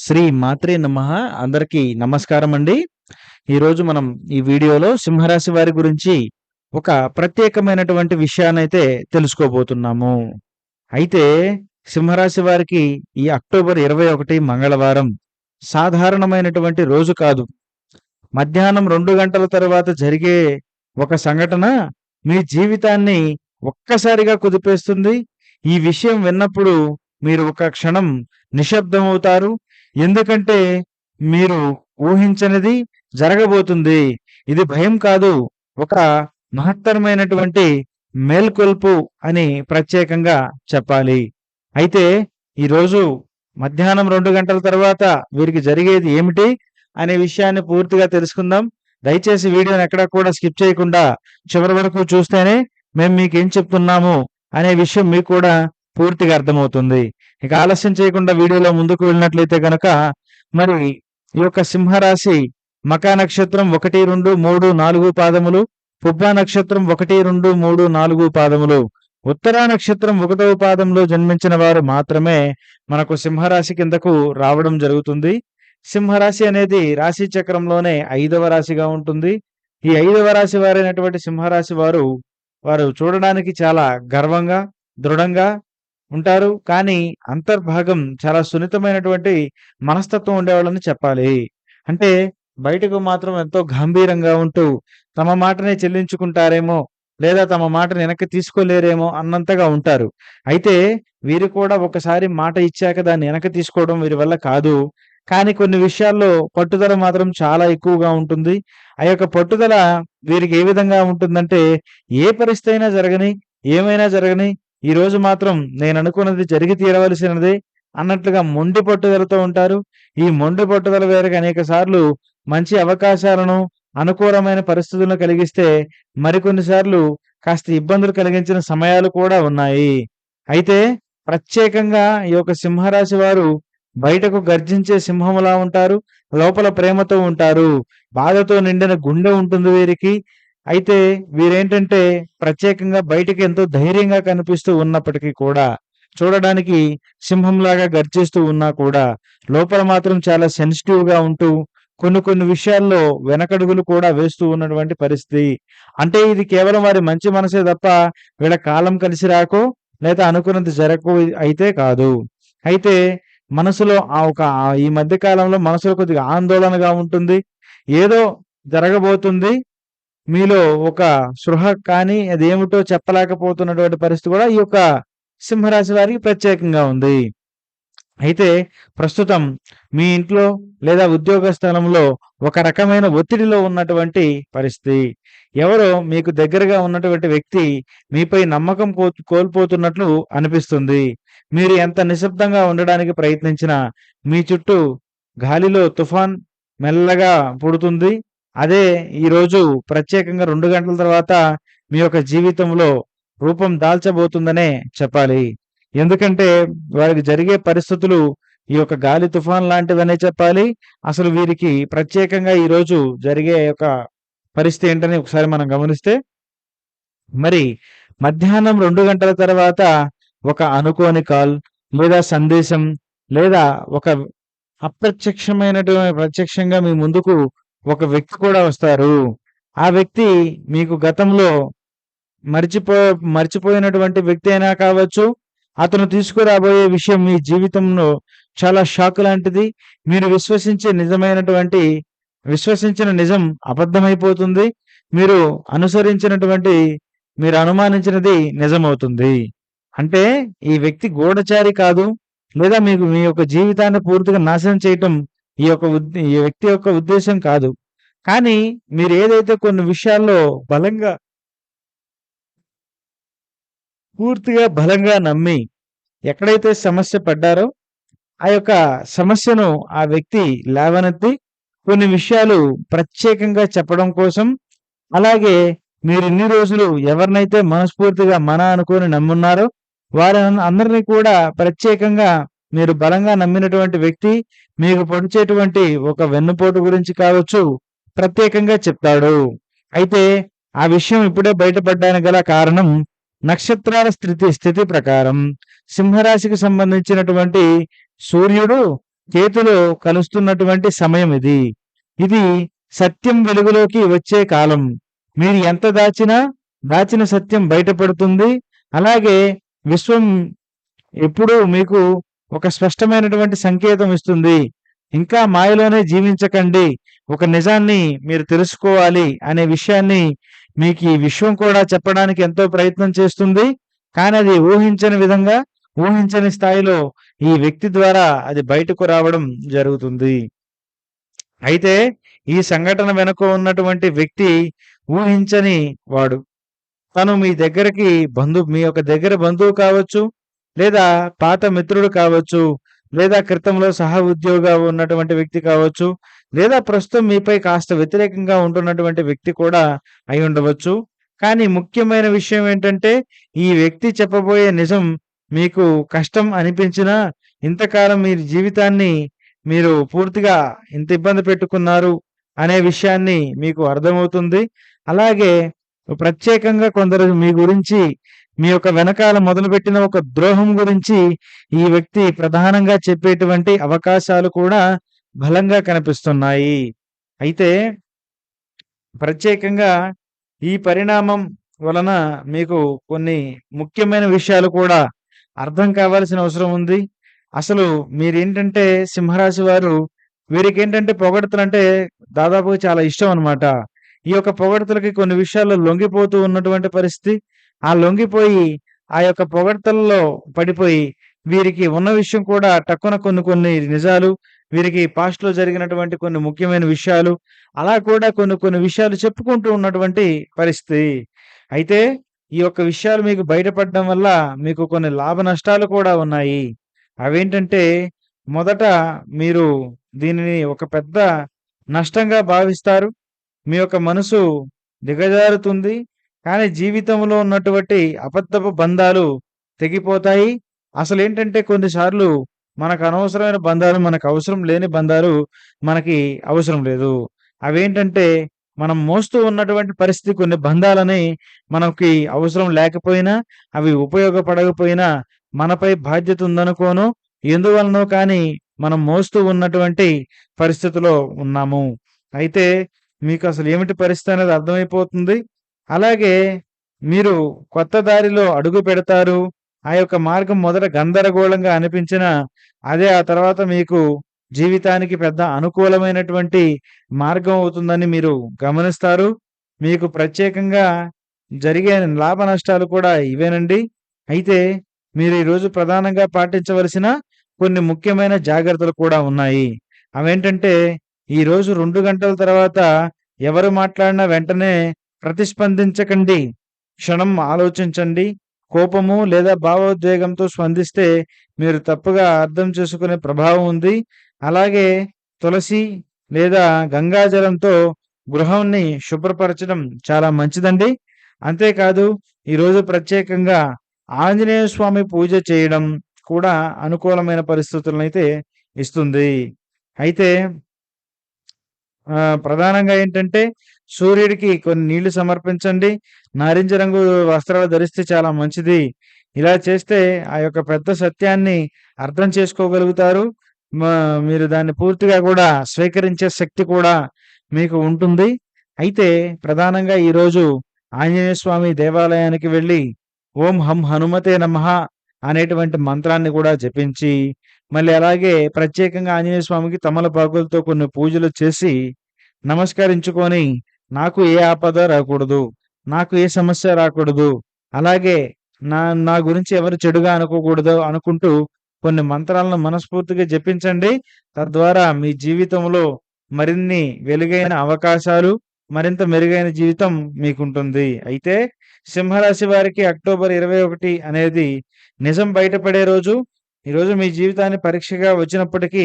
శ్రీ మాత్రే నమ అందరికీ నమస్కారం అండి. ఈరోజు మనం ఈ వీడియోలో సింహరాశి వారి గురించి ఒక ప్రత్యేకమైనటువంటి విషయాన్నైతే తెలుసుకోబోతున్నాము. అయితే సింహరాశి వారికి ఈ అక్టోబర్ 21 మంగళవారం సాధారణమైనటువంటి రోజు కాదు. మధ్యాహ్నం రెండు గంటల తర్వాత జరిగే ఒక సంఘటన మీ జీవితాన్ని ఒక్కసారిగా కుదిపేస్తుంది. ఈ విషయం విన్నప్పుడు మీరు ఒక క్షణం నిశ్శబ్దమవుతారు. ఎందుకంటే మీరు ఊహించనిది జరగబోతుంది. ఇది భయం కాదు. ఒక మహత్తరమైనటువంటి మేల్కొల్పు అని ప్రత్యేకంగా చెప్పాలి. అయితే ఈరోజు మధ్యాహ్నం రెండు గంటల తర్వాత వీరికి జరిగేది ఏమిటి? అనే విషయాన్ని పూర్తిగా తెలుసుకుందాం. దయచేసి వీడియోని ఎక్కడా కూడా స్కిప్ చేయకుండా చివరి వరకు చూస్తేనే మేము మీకేం చెప్తున్నాము అనే విషయం మీకు కూడా పూర్తిగా అర్థమవుతుంది. ఇక ఆలస్యం చేయకుండా వీడియోలో ముందుకు వెళ్ళినట్లయితే గనక మరి ఈ యొక్క సింహరాశి మకా నక్షత్రం 1, 2, 3, 4 పాదములు, పుబ్బా నక్షత్రం 1, 2, 3, 4 పాదములు, ఉత్తరా నక్షత్రం ఒకటవ పాదంలో జన్మించిన వారు మాత్రమే మనకు సింహరాశి కిందకు రావడం జరుగుతుంది. సింహరాశి అనేది రాశి చక్రంలోనే ఐదవ రాశిగా ఉంటుంది. ఈ ఐదవ రాశి వారైనటువంటి సింహరాశి వారు, వారు చూడడానికి చాలా గర్వంగా, దృఢంగా ఉంటారు. కానీ అంతర్భాగం చాలా సున్నితమైనటువంటి మనస్తత్వం ఉండేవాళ్ళని చెప్పాలి. అంటే బయటకు మాత్రం ఎంతో గంభీరంగా ఉంటూ తమ మాటనే చెల్లించుకుంటారేమో, లేదా తమ మాటను వెనక్కి తీసుకోలేరేమో అన్నంతగా ఉంటారు. అయితే వీరు కూడా ఒకసారి మాట ఇచ్చాక దాన్ని వెనక్కి తీసుకోవడం వీరి వల్ల కాదు. కానీ కొన్ని విషయాల్లో పట్టుదల మాత్రం చాలా ఎక్కువగా ఉంటుంది. ఆ యొక్క పట్టుదల వీరికి ఏ విధంగా ఉంటుందంటే ఏ పరిస్థితి అయినా జరగని, ఏమైనా జరగని ఈరోజు మాత్రం నేను అనుకున్నది జరిగి తీరవలసినదే అన్నట్లుగా మొండి పట్టుదలతో ఉంటారు. ఈ మొండి పట్టుదల వేరకు అనేక సార్లు మంచి అవకాశాలను, అనుకూలమైన పరిస్థితులను కలిగిస్తే మరికొన్ని సార్లు కాస్త ఇబ్బందులు కలిగించిన సమయాలు కూడా ఉన్నాయి. అయితే ప్రత్యేకంగా ఈ యొక్క సింహరాశి వారు బయటకు గర్జించే సింహంలా ఉంటారు. లోపల ప్రేమతో ఉంటారు. బాధతో నిండిన గుండె ఉంటుంది వీరికి. అయితే వీరేంటంటే ప్రత్యేకంగా బయటికి ఎంతో ధైర్యంగా కనిపిస్తూ ఉన్నప్పటికీ కూడా, చూడడానికి సింహంలాగా గర్జిస్తూ ఉన్నా కూడా, లోపల మాత్రం చాలా సెన్సిటివ్‌గా ఉంటూ కొన్ని కొన్ని విషయాల్లో వెనకడుగులు కూడా వేస్తూ ఉన్నటువంటి పరిస్థితి. అంటే ఇది కేవలం వారి మంచి మనసే తప్ప వీళ్ళ కాలం కలిసి రాకో, లేదా అనుకున్నది జరగకో అయితే కాదు. అయితే మనసులో ఆ ఒక ఈ మధ్య కాలంలో మనసులో కొద్దిగా ఆందోళనగా ఉంటుంది. ఏదో జరగబోతుంది. మీలో ఒక సృహ కానీ అదేమిటో చెప్పలేకపోతున్నటువంటి పరిస్థితి కూడా ఈ యొక్క సింహరాశి వారికి ప్రత్యేకంగా ఉంది. అయితే ప్రస్తుతం మీ ఇంట్లో లేదా ఉద్యోగ స్థలంలో ఒక రకమైన ఒత్తిడిలో ఉన్నటువంటి పరిస్థితి. ఎవరో మీకు దగ్గరగా ఉన్నటువంటి వ్యక్తి మీపై నమ్మకం కోల్పోతున్నట్లు అనిపిస్తుంది. మీరు ఎంత నిశ్శబ్దంగా ఉండడానికి ప్రయత్నించినా మీ చుట్టూ గాలిలో తుఫాన్ మెల్లగా పుడుతుంది. అదే ఈరోజు ప్రత్యేకంగా రెండు గంటల తర్వాత మీ యొక్క జీవితంలో రూపం దాల్చబోతుందనే చెప్పాలి. ఎందుకంటే వారికి జరిగే పరిస్థితులు ఈ యొక్క గాలి తుఫాన్ లాంటివనే చెప్పాలి. అసలు వీరికి ప్రత్యేకంగా ఈరోజు జరిగే యొక్క పరిస్థితి ఏంటని ఒకసారి మనం గమనిస్తే మరి మధ్యాహ్నం రెండు గంటల తర్వాత ఒక అనుకోని కాల్ లేదా సందేశం లేదా ఒక అప్రత్యక్షమైనటువంటి ప్రత్యక్షంగా మీ ముందుకు ఒక వ్యక్తి కూడా వస్తారు. ఆ వ్యక్తి మీకు గతంలో మరిచిపో మర్చిపోయినటువంటి వ్యక్తి అయినా కావచ్చు. అతను తీసుకురాబోయే విషయం మీ జీవితంలో చాలా షాక్ లాంటిది. మీరు విశ్వసించే నిజమైనటువంటి విశ్వసించిన నిజం అబద్ధమైపోతుంది. మీరు అనుసరించినటువంటి మీరు అనుమానించినది నిజమవుతుంది. అంటే ఈ వ్యక్తి గూఢచారి కాదు. లేదా మీకు మీ యొక్క జీవితాన్ని పూర్తిగా నాశనం చేయటం ఈ యొక్క ఈ వ్యక్తి యొక్క ఉద్దేశం కాదు. కానీ మీరు ఏదైతే కొన్ని విషయాల్లో బలంగా పూర్తిగా బలంగా నమ్మి ఎక్కడైతే సమస్య పడ్డారో, ఆ యొక్క సమస్యను ఆ వ్యక్తి లేవనెత్తి కొన్ని విషయాలు ప్రత్యేకంగా చెప్పడం కోసం, అలాగే మీరు ఇన్ని రోజులు ఎవరినైతే మనస్ఫూర్తిగా మన అనుకుని నమ్మున్నారో వారి అందరిని కూడా ప్రత్యేకంగా మీరు బలంగా నమ్మినటువంటి వ్యక్తి మీకు పొడిచేటువంటి ఒక వెన్నుపోటు గురించి కావచ్చు, ప్రత్యేకంగా చెప్తాడు. అయితే ఆ విషయం ఇప్పుడే బయటపడ్డానికి గల కారణం నక్షత్రాల స్థితి స్థితి ప్రకారం. సింహరాశికి సంబంధించినటువంటి సూర్యుడు చేతిలో కలుస్తున్నటువంటి సమయం ఇది. ఇది సత్యం వెలుగులోకి వచ్చే కాలం. మీరు ఎంత దాచినా దాచిన సత్యం బయటపడుతుంది. అలాగే విశ్వం ఎప్పుడూ మీకు ఒక స్పష్టమైనటువంటి సంకేతం ఇస్తుంది. ఇంకా మాయలోనే జీవించకండి. ఒక నిజాన్ని మీరు తెలుసుకోవాలి అనే విషయాన్ని మీకు ఈ విశ్వం కూడా చెప్పడానికి ఎంతో ప్రయత్నం చేస్తుంది. కానీ అది ఊహించని విధంగా ఊహించని స్థాయిలో ఈ వ్యక్తి ద్వారా అది బయటకు రావడం జరుగుతుంది. అయితే ఈ సంఘటన వెనుక ఉన్నటువంటి వ్యక్తి ఊహించని వాడు. తను మీ దగ్గరికి బంధు మీ యొక్క దగ్గర బంధువు కావచ్చు లేదా పాత మిత్రుడు కావచ్చు లేదా క్రితంలో సహ ఉద్యోగ ఉన్నటువంటి వ్యక్తి కావచ్చు లేదా ప్రస్తుతం మీపై కాస్త వ్యతిరేకంగా ఉంటున్నటువంటి వ్యక్తి కూడా అయి ఉండవచ్చు. కానీ ముఖ్యమైన విషయం ఏంటంటే ఈ వ్యక్తి చెప్పబోయే నిజం మీకు కష్టం అనిపించినా ఇంతకాలం మీ జీవితాన్ని మీరు పూర్తిగా ఇంత ఇబ్బంది పెట్టుకున్నారు అనే విషయాన్ని మీకు అర్థమవుతుంది. అలాగే ప్రత్యేకంగా కొందరు మీ గురించి మీ యొక్క వెనకాల మొదలుపెట్టిన ఒక ద్రోహం గురించి ఈ వ్యక్తి ప్రధానంగా చెప్పేటువంటి అవకాశాలు కూడా బలంగా కనిపిస్తున్నాయి. అయితే ప్రత్యేకంగా ఈ పరిణామం వలన మీకు కొన్ని ముఖ్యమైన విషయాలు కూడా అర్థం కావాల్సిన అవసరం ఉంది. అసలు మీరేంటంటే సింహరాశి వారు వీరికి ఏంటంటే పొగడతలు అంటే దాదాపు చాలా ఇష్టం అనమాట ఈ యొక్క పొగడతలకి కొన్ని విషయాల్లో లొంగిపోతూ ఉన్నటువంటి పరిస్థితి ఆ లొంగిపోయి ఆ యొక్క పొగడ్తల్లో పడిపోయి వీరికి ఉన్న విషయం కూడా టక్కున కొన్ని కొన్ని నిజాలు వీరికి పాస్ట్లో జరిగినటువంటి కొన్ని ముఖ్యమైన విషయాలు అలా కూడా కొన్ని కొన్ని విషయాలు చెప్పుకుంటూ ఉన్నటువంటి పరిస్థితి. అయితే ఈ యొక్క విషయాలు మీకు బయటపడడం వల్ల మీకు కొన్ని లాభ నష్టాలు కూడా ఉన్నాయి. అవేంటంటే మొదట మీరు దీనిని ఒక పెద్ద నష్టంగా భావిస్తారు. మీ యొక్క మనసు దిగజారుతుంది. కానీ జీవితంలో ఉన్నటువంటి అబద్ధపు బంధాలు తెగిపోతాయి. అసలు ఏంటంటే కొన్నిసార్లు మనకు అనవసరమైన బంధాలు మనకు అవసరం లేని బంధాలు మనకి అవసరం లేదు. అవేంటంటే మనం మోస్తూ ఉన్నటువంటి పరిస్థితి కొన్ని బంధాలని మనకి అవసరం లేకపోయినా అవి ఉపయోగపడకపోయినా మనపై బాధ్యత ఉందనుకోను ఎందువలనో కానీ మనం మోస్తూ ఉన్నటువంటి పరిస్థితిలో ఉన్నాము. అయితే మీకు అసలు ఏమిటి పరిస్థితి అనేది అర్థమైపోతుంది? అలాగే మీరు కొత్త దారిలో అడుగు పెడతారు. ఆ యొక్క మార్గం మొదట గందరగోళంగా అనిపించిన అదే ఆ తర్వాత మీకు జీవితానికి పెద్ద అనుకూలమైనటువంటి మార్గం అవుతుందని మీరు గమనిస్తారు. మీకు ప్రత్యేకంగా జరిగే లాభ నష్టాలు కూడా ఇవేనండి. అయితే మీరు ఈరోజు ప్రధానంగా పాటించవలసిన కొన్ని ముఖ్యమైన జాగ్రత్తలు కూడా ఉన్నాయి. అవేంటంటే ఈరోజు రెండు గంటల తర్వాత ఎవరు మాట్లాడినా వెంటనే ప్రతిస్పందించకండి. క్షణం ఆలోచించండి. కోపము లేదా భావోద్వేగంతో స్పందిస్తే మీరు తప్పుగా అర్థం చేసుకునే ప్రభావం ఉంది. అలాగే తులసి లేదా గంగాజలంతో గృహాన్ని శుభ్రపరచడం చాలా మంచిదండి. అంతేకాదు ఈరోజు ప్రత్యేకంగా ఆంజనేయ స్వామి పూజ చేయడం కూడా అనుకూలమైన పరిస్థితులను అయితే ఇస్తుంది. అయితే ప్రధానంగా ఏంటంటే సూర్యుడికి కొన్ని నీళ్ళు సమర్పించండి. నారింజ రంగు వస్త్రాలు ధరిస్తే చాలా మంచిది. ఇలా చేస్తే ఆ యొక్క పెద్ద సత్యాన్ని అర్థం చేసుకోగలుగుతారు. మీరు దాన్ని పూర్తిగా కూడా స్వీకరించే శక్తి కూడా మీకు ఉంటుంది. అయితే ప్రధానంగా ఈరోజు ఆంజనేయ స్వామి దేవాలయానికి వెళ్ళి ఓం హం హనుమతే నమ అనేటువంటి మంత్రాన్ని కూడా జపించి మళ్ళీ అలాగే ప్రత్యేకంగా ఆంజనేయ స్వామికి తమలపాకులతో కొన్ని పూజలు చేసి నమస్కరించుకొని నాకు ఏ ఆపద రాకూడదు నాకు ఏ సమస్య రాకూడదు అలాగే నా నా గురించి ఎవరు చెడుగా అనుకోకూడదు అనుకుంటూ కొన్ని మంత్రాలను మనస్ఫూర్తిగా జపించండి. తద్వారా మీ జీవితంలో మరిన్ని వెలుగైన అవకాశాలు మరింత మెరుగైన జీవితం మీకుంటుంది. అయితే సింహరాశి వారికి అక్టోబర్ ఇరవై ఒకటి అనేది నిజం బయటపడే రోజు ఈరోజు మీ జీవితాన్ని పరీక్షగా వచ్చినప్పటికీ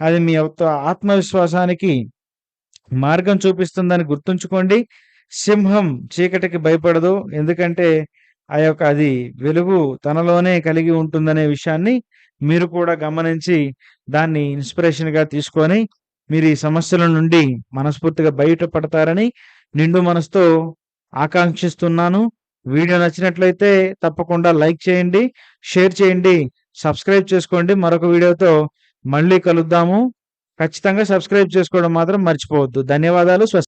అది మీ యొక్క ఆత్మవిశ్వాసానికి మార్గం చూపిస్తుందని గుర్తుంచుకోండి. సింహం చీకటికి భయపడదు. ఎందుకంటే ఆ యొక్క అది వెలుగు తనలోనే కలిగి ఉంటుందనే విషయాన్ని మీరు కూడా గమనించి దాన్ని ఇన్స్పిరేషన్గా తీసుకొని మీరు ఈ సమస్యల నుండి మనస్ఫూర్తిగా బయటపడతారని నిండు మనసుతో ఆకాంక్షిస్తున్నాను. వీడియో నచ్చినట్లయితే తప్పకుండా లైక్ చేయండి షేర్ చేయండి సబ్స్క్రైబ్ చేసుకోండి మరొక వీడియోతో మళ్ళీ కలుద్దాము. ఖచ్చితంగా సబ్స్క్రైబ్ చేసుకోవడం మాత్రం మర్చిపోవద్దు. ధన్యవాదాలు. స్వస్తి.